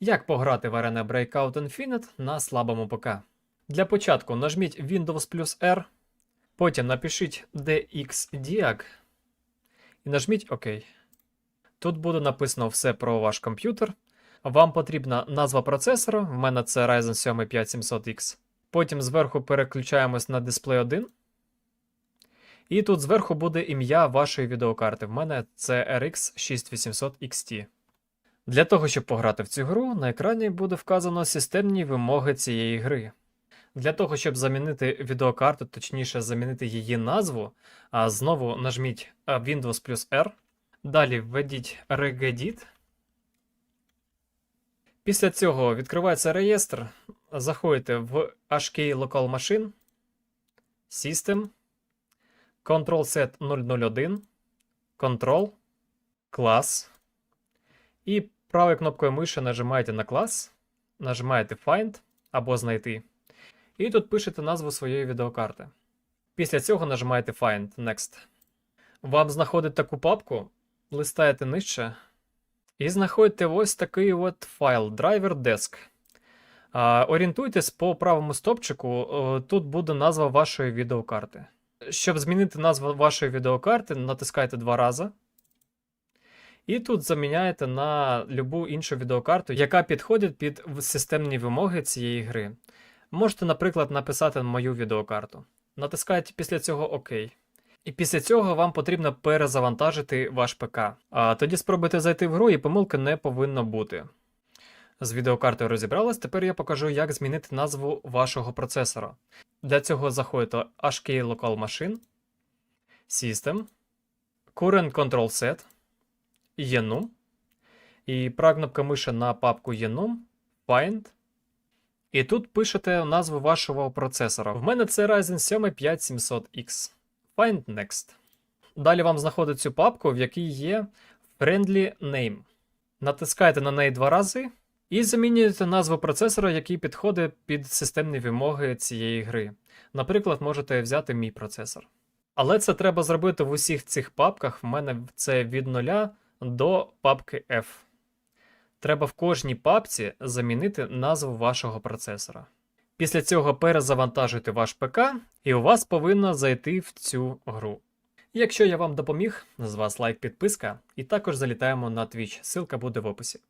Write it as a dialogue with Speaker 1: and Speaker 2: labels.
Speaker 1: Як пограти в Arena Breakout Infinite на слабому ПК? Для початку нажміть Windows плюс R, потім напишіть DXDiag і нажміть ОК. Тут буде написано все про ваш комп'ютер. Вам потрібна назва процесора, в мене це Ryzen 7 5700X. Потім зверху переключаємось на дисплей 1. І тут зверху буде ім'я вашої відеокарти. В мене це RX 6800 XT. Для того, щоб пограти в цю гру, на екрані буде вказано системні вимоги цієї гри. Для того, щоб замінити відеокарту, точніше замінити її назву, а знову нажміть Windows плюс R. Далі введіть regedit. Після цього відкривається реєстр. Заходите в HK Local Machine, System, Control Set 001, Control, клас. І правою кнопкою миші нажимаєте на клас, нажимаєте Find або знайти. І тут пишете назву своєї відеокарти. Після цього нажимаєте Find Next. Вам знаходить таку папку, листаєте нижче, і знаходите ось такий от файл Driver Desk. Орієнтуйтесь по правому стопчику, тут буде назва вашої відеокарти. Щоб змінити назву вашої відеокарти, натискайте два рази. І тут заміняєте на любу іншу відеокарту, яка підходить під системні вимоги цієї гри. Можете, наприклад, написати мою відеокарту. Натискаєте після цього ОК. І після цього вам потрібно перезавантажити ваш ПК. А тоді спробуйте зайти в гру, і помилки не повинно бути. З відеокартою розібралась, тепер я покажу, як змінити назву вашого процесора. Для цього заходите HK Local Machine, System, Current Control Set, Enum. І права кнопка миші на папку Enum, Find. І тут пишете назву вашого процесора. В мене це Ryzen 7 5700X. Find Next. Далі вам знаходить цю папку, в якій є Friendly Name. Натискаєте на неї два рази і замінюєте назву процесора, який підходить під системні вимоги цієї гри. Наприклад, можете взяти мій процесор. Але це треба зробити в усіх цих папках. В мене це від 0 до папки F. Треба в кожній папці замінити назву вашого процесора. Після цього перезавантажуйте ваш ПК, і у вас повинно зайти в цю гру. Якщо я вам допоміг, з вас лайк, підписка, і також залітаємо на Twitch, ссылка буде в описі.